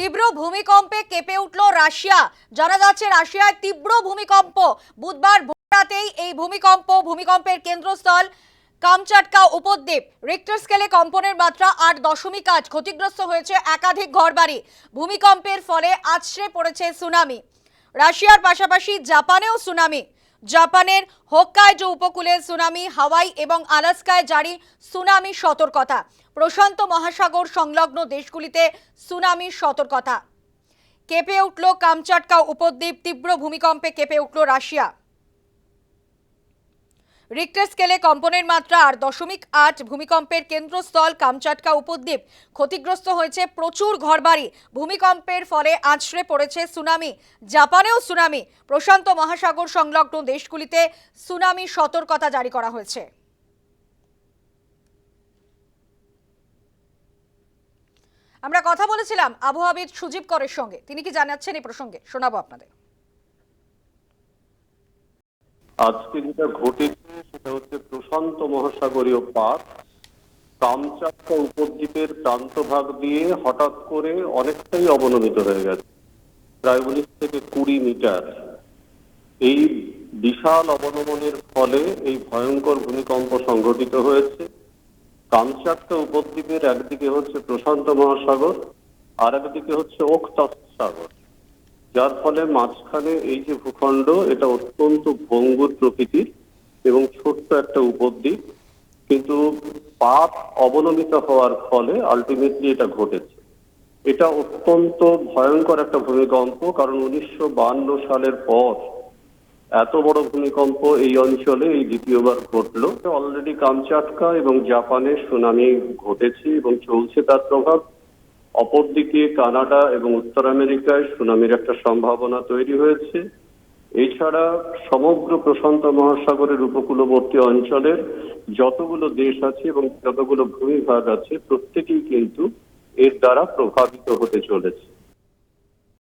তীব্র ভূমিকম্পে কেঁপে উঠল রাশিয়া। জানা যাচ্ছে রাশিয়ায় তীব্র ভূমিকম্প। বুধবার ভোররাতেই এই ভূমিকম্প ভূমিকম্পের কেন্দ্রস্থল কামচাটকা উপদ্বীপ। রিক্টার স্কেলে কম্পনের মাত্রা আট দশমিক আট। ক্ষতিগ্রস্ত হয়েছে একাধিক ঘরবাড়ি। ভূমিকম্পের ফলে আছড়ে পড়েছে সুনামি। রাশিয়ার পাশাপাশি জাপানেও সুনামি। জাপানের হোক্কাইডো উপকূলে সুনামি, হাওয়াই এবং আলাস্কায় জারি সুনামি সতর্কতা। প্রশান্ত মহাসাগর সংলগ্ন দেশগুলিতে সুনামি সতর্কতা। কেঁপে উঠল কামচাটকা উপদ্বীপ, তীব্র ভূমিকম্পে কেঁপে উঠল রাশিয়া। রিক্টার স্কেলে কম্পনের মাত্রা আর দশমিক আট। ভূমিকম্পের কেন্দ্রস্থল কামচাটকা উপদ্বীপ। ক্ষতিগ্রস্ত হয়েছে প্রচুর ঘরবাড়ি। ভূমিকম্পের ফলে আছড়ে পড়েছে সুনামি। জাপানেও সুনামি। প্রশান্ত মহাসাগর সংলগ্ন দেশগুলিতে সুনামি সতর্কতা জারি করা হয়েছে। আমরা কথা বলেছিলাম আবহাওয়াবিদ সুজীব করের সঙ্গে। তিনি কি জানাচ্ছেন এই প্রসঙ্গে? শোনাবো আপনাদের। আজকে যেটা ঘটেছে সেটা হচ্ছে প্রশান্ত মহাসাগরীয় পাত কামচাটকা উপদ্বীপের প্রান্তভাগ দিয়ে হঠাৎ করে অনেকটাই অবনমিত হয়ে গেছে, প্রায় উনিশ থেকে কুড়ি মিটার। এই বিশাল অবনমনের ফলে এই ভয়ঙ্কর ভূমিকম্প সংঘটিত হয়েছে। কামচাটকা উপদ্বীপের একদিকে হচ্ছে প্রশান্ত মহাসাগর আর একদিকে হচ্ছে ওখতাস সাগর। যার ফলে মাঝখানে এই যে ভূখণ্ড, এটা অত্যন্ত ভঙ্গুর প্রকৃতির এবং ছোট্ট একটা উপদ্বীপ। কিন্তু পাপ অবনমিত হওয়ার ফলে আলটিমেটলি এটা ঘটেছে। এটা অত্যন্ত ভয়ঙ্কর একটা ভূমিকম্প, কারণ উনিশশো সালের পর এত বড় ভূমিকম্প এই অঞ্চলে এই দ্বিতীয়বার ঘটলো। অলরেডি কামচাটকা এবং জাপানে সুনামি ঘটেছে এবং চলছে তার প্রভাব। অপরদিকে কানাডা এবং উত্তর আমেরিকায় সুনামির একটা সম্ভাবনা তৈরি হয়েছে। এছাড়া সমগ্র প্রশান্ত মহাসাগরের উপকূলবর্তী অঞ্চলের যতগুলো দেশ আছে এবং যতগুলো ভূমিভাগ আছে, প্রত্যেকেই কিন্তু এর দ্বারা প্রভাবিত হতে চলেছে।